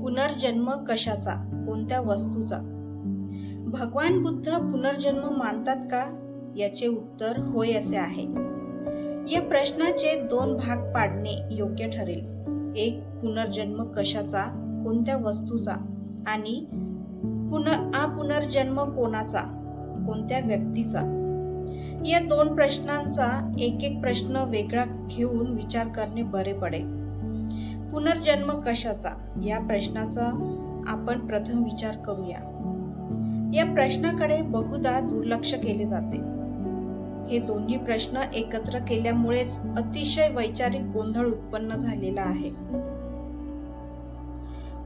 पुनर्जन्म कशाचा? कोणत्या वस्तूचा? भगवान बुद्ध पुनर्जन्म मानतात का? याचे उत्तर होय असे आहे. या प्रश्नाचे दोन भाग पाडणे योग्य ठरेल. एक पुनर्जन्म कशाचा? कोणत्या वस्तूचा? आणि पुन पुनर्जन्म कोणाचा? कोणत्या व्यक्तीचा? या दोन प्रश्नांचा एक एक प्रश्न वेगळा घेऊन विचार करणे बरे पडेल. पुनर्जन्म कशाचा? या प्रश्नाचा आपण प्रथम विचार करूया. या प्रश्नाकडे बहुधा दुर्लक्ष केले जाते. हे दोन्ही प्रश्न एकत्र केल्यामुळेच अतिशय वैचारिक गोंधळ उत्पन्न झालेला आहे.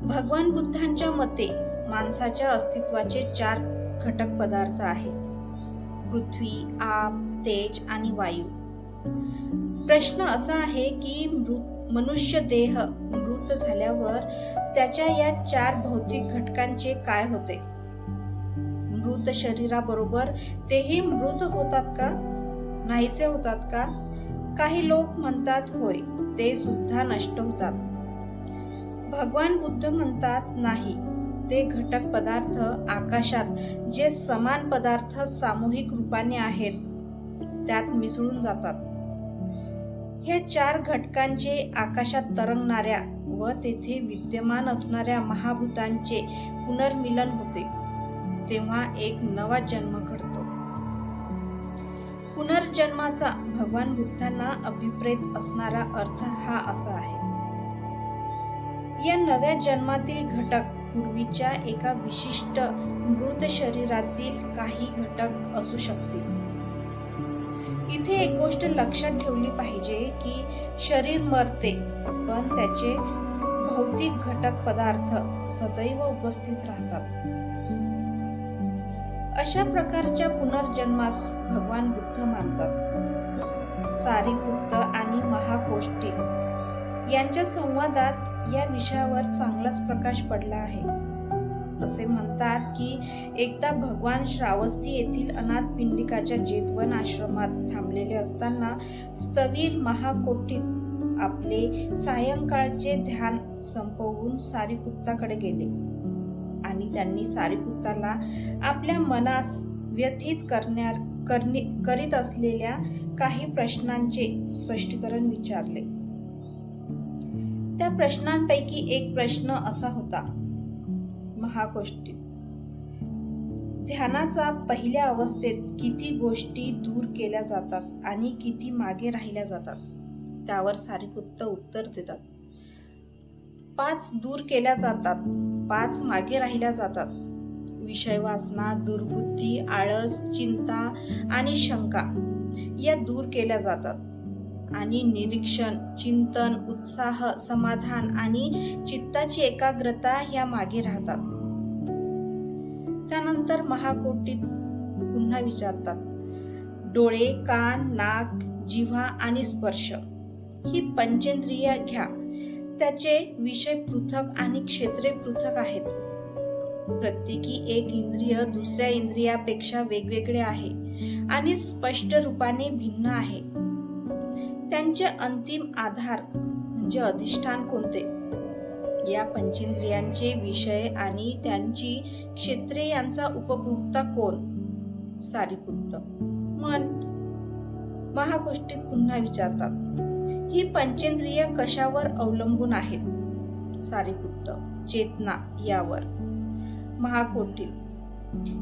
भगवान बुद्धांच्या मते माणसाच्या अस्तित्वाचे चार घटक पदार्थ आहेत. पृथ्वी आप तेज आणि वायू. प्रश्न असा आहे की मृत मनुष्य देह मृत झाल्यावर त्याच्या या चार भौतिक घटकांचे काय होते? मृत शरीराबरोबर तेही मृत होतात का? नाहीसे होतात का? काही लोक म्हणतात होय ते सुद्धा नष्ट होतात. भगवान बुद्ध म्हणतात नाही ते घटक पदार्थ आकाशात जे समान पदार्थ सामूहिक रूपाने आहेत त्यात मिसळून जातात. ह्या चार घटकांचे आकाशात तरंगणाऱ्या व तेथे विद्यमान असणाऱ्या महाभूतांचे पुनर्मिलन होते. तेव्हा एक नवा जन्म घडतो. पुनर्जन्माचा भगवान बुद्धांना अभिप्रेत असणारा अर्थ हा असा आहे. या नव्या जन्मातील घटक पूर्वीच्या एका विशिष्ट मृत शरीरातील काही घटक असू शकतील. इथे एक गोष्ट लक्षात ठेवली पाहिजे की शरीर मरते पण त्याचे भौतिक घटक पदार्थ सदैव उपस्थित राहतात. अशा प्रकारच्या पुनर्जन्मास भगवान बुद्ध मानतात. सारीपुत्त आणि महाकोष्टी यांच्या संवादात या विषयावर चांगलाच प्रकाश पडला आहे. असे म्हणतात की एकदा भगवान श्रावस्ती येथील अनाथ पिंडिकाच्या जेतवन आश्रमात थांबलेले असताना स्थवीर महाकोटीत आपले सायंकाळचे ध्यान संपवून सारीपुत्ताकडे गेले. आणि त्यांनी सारीपुत्ताला आपल्या मनास व्यथित करण्यार करणे करीत असलेल्या काही प्रश्नांचे स्पष्टीकरण विचारले. त्या प्रश्नांपैकी एक प्रश्न असा होता महागोष्टी. ध्यानाचा पहिल्या अवस्थेत किती गोष्टी दूर केल्या जातात आणि किती मागे राहिल्या जातात त्यावर सारीपुत्त उत्तर देतात. पाच दूर केल्या जातात पाच मागे राहिल्या जातात. विषय वासना दुर्बुद्धी आळस चिंता आणि शंका या दूर केल्या जातात. आणि निरीक्षण चिंतन उत्साह समाधान आणि चित्ताची एकाग्रता या मागे राहतात. त्यानंतर महाकोटीत पुन्हा विचारतात डोळे कान नाक जिव्हा आणि स्पर्श ही पंचेंद्रिय घ्या. त्याचे विषय पृथक आणि क्षेत्रे पृथक आहेत. प्रत्येकी एक इंद्रिय दुसऱ्या इंद्रियापेक्षा वेगवेगळे आहे आणि स्पष्ट रूपाने भिन्न आहे. त्यांचे अंतिम आधार म्हणजे अधिष्ठान कोणते? या पंचेंद्रियांचे विषय आणि त्यांची क्षेत्रे यांचा उपभोक्ता कोण? सारीपुत्त. मन. महागोष्टीत पुन्हा विचारतात. ही पंचेंद्रिय कशावर अवलंबून आहेत? सारीपुत्त. चेतना यावर. महाकोटील.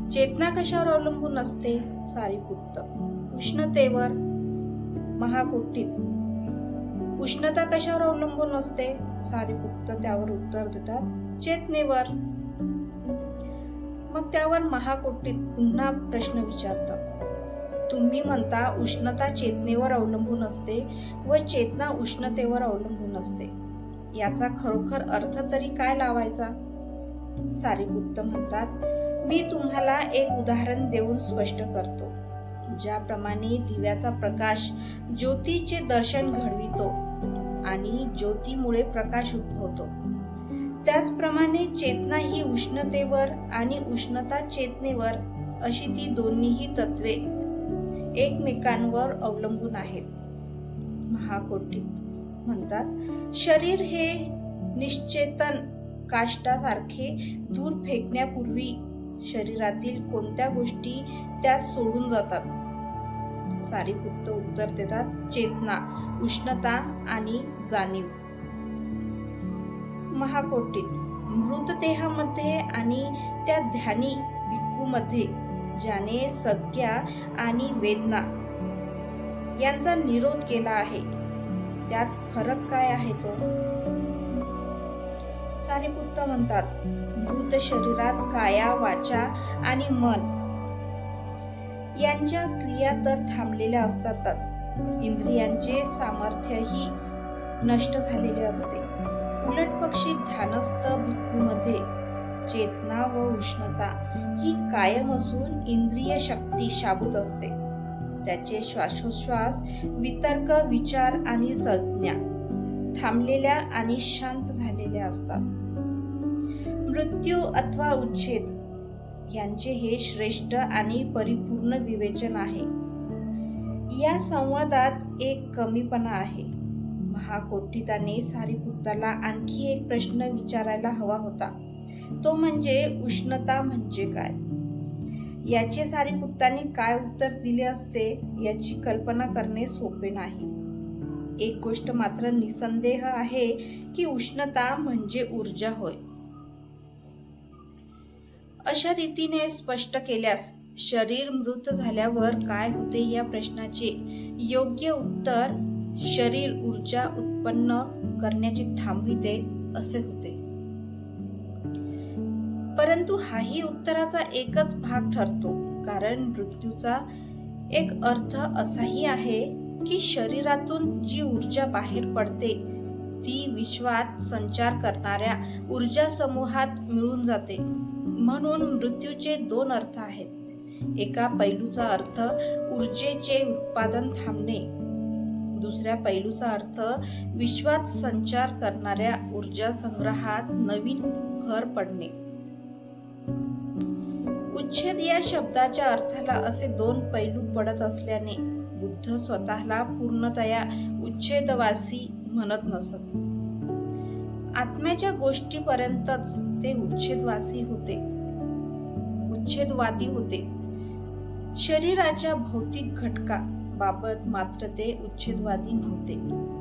चेतना कशावर अवलंबून असते? सारीपुत्त. उष्णतेवर. महाकोटीत उष्णता कशावर अवलंबून असते? सारीपुत्त त्यावर उत्तर देतात चेतनेवर. मग त्यावर महाकोटीत पुन्हा प्रश्न विचारतात. तुम्ही म्हणता उष्णता चेतनेवर अवलंबून असते व चेतना उष्णतेवर अवलंबून असते. याचा खरोखर अर्थ तरी काय लावायचा? सारीपुत्त म्हणतात मी तुम्हाला एक उदाहरण देऊन स्पष्ट करतो. ज्याप्रमाणे दिव्याचा प्रकाश ज्योतीचे दर्शन घडवितो आणि ज्योतीमुळे प्रकाश उद्भवतो. त्याचप्रमाणे चेतना ही उष्णतेवर आणि उष्णता चेतनेवर अशी ती दोन्हीही तत्वे एकमेकांवर अवलंबून आहेत. महाकोटीत म्हणतात शरीर हे निश्चेतन काष्टासारखे दूर फेकण्यापूर्वी शरीरातील कोणत्या गोष्टी त्यात सोडून जातात? सारीपुत्त उत्तर देतात चेतना उष्णता आणि जाणीव. महाकोटीत मृतदेहामध्ये आणि त्या ध्यानी भिक्खूमध्ये ज्याने सज्ञा आणि वेदना यांचा निरोध केला आहे त्यात फरक काय आहे तो? सारीपुत्त म्हणतात मृत शरीरात काया वाचा आणि मन यांच्या क्रिया तर थांबलेल्या असतातच. इंद्रियांचे सामर्थ्यही नष्ट झालेले असते. उलट पक्षी ध्यानस्थ भिक्खूमध्ये चेतना व उष्णता ही कायम असून इंद्रिय शक्ती शाबूत असते. त्याचे श्वासोश्वास वितर्क विचार आणि संज्ञा थांबलेल्या आणि शांत झालेल्या असतात. मृत्यू अथवा उच्छेद यांचे हे श्रेष्ठ आणि परिपूर्ण विवेचन आहे. या संवादात एक कमीपणा आहे. महाकोठिताने सारीपुत्ताला आणखी एक प्रश्न विचारायला हवा होता. तो म्हणजे उष्णता म्हणजे काय? याचे सारीपुत्तांनी काय उत्तर दिले असते याची कल्पना करणे सोपे नाही. एक गोष्ट मात्र निसंदेह आहे की उष्णता म्हणजे ऊर्जा होय. अशा रीतीने स्पष्ट केल्यास शरीर मृत झाल्यावर काय होते या प्रश्नाचे योग्य उत्तर शरीर ऊर्जा उत्पन्न करण्याची थांबविते असे होते. परंतु हाही उत्तराचा एकच भाग ठरतो कारण मृत्यूचा एक अर्थ असाही आहे की शरीरातून जी ऊर्जा बाहेर पडते ती विश्वात संचार करणाऱ्या ऊर्जा समूहात मिळून जाते. म्हणून मृत्यूचे दोन अर्थ आहेत. एका पैलूचा अर्थ ऊर्जेचे उत्पादन थांबणे. दुसऱ्या पैलूचा अर्थ विश्वात संचार करणाऱ्या ऊर्जा संग्रहात नवीन भर पडणे. उच्छेद या शब्दाच्या अर्थाला असे दोन पैलू पडत असल्याने बुद्ध स्वतःला पूर्णतया उच्छेदवासी म्हणत नसत. आत्म्याच्या गोष्टीपर्यंतच ते उच्छेदवासी होते. उच्छेदवादी होते. शरीराच्या भौतिक घटका बाबत मात्र ते उच्छेदवादी नव्हते.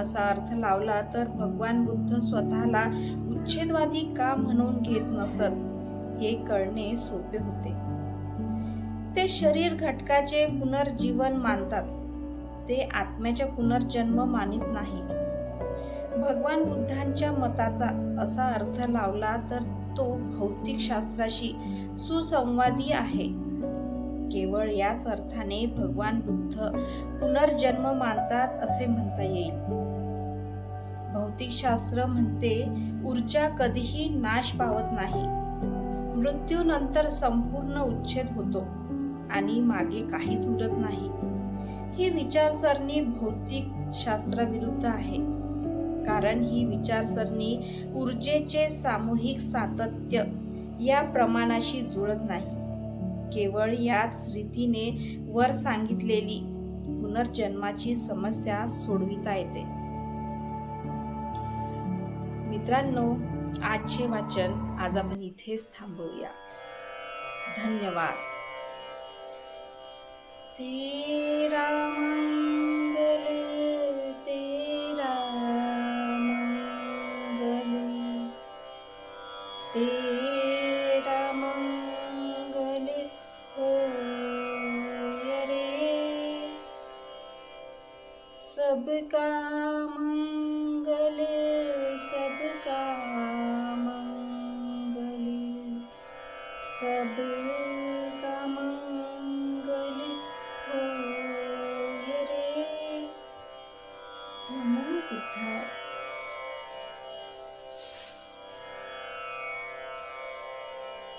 असा अर्थ लावला तर भगवान बुद्ध स्वतःला उच्छेदवादी का म्हणून घेत नसत हे कळणे सोपे होते. ते शरीर घटकाचे पुनर्जीवन मानतात. ते आत्म्याच्या पुनर्जन्म मानित नाही. भगवान बुद्धांच्या मताचा असा अर्थ लावला तर तो भौतिक शास्त्राशी सुसंवादी आहे. केवळ याच अर्थाने भगवान बुद्ध पुनर्जन्म मानतात असे म्हणता येईल. भौतिक शास्त्र म्हणते ऊर्जा कधीही नाश पावत नाही. मृत्यूनंतर संपूर्ण उच्छेद होतो आणि मागे काहीच उरत नाही. ही विचारसरणी भौतिक शास्त्राविरुद्ध आहे. कारण ही विचारसरणी ऊर्जेचे सामूहिक सातत्य या प्रमाणाशी जुळत नाही. केवळ याच रीतीने वर सांगितलेली पुनर्जन्माची समस्या सोडविता येते. मित्रांनो आजचे वाचन आज आपण इथेच थांबवूया. धन्यवाद. तेरा मंगली सबका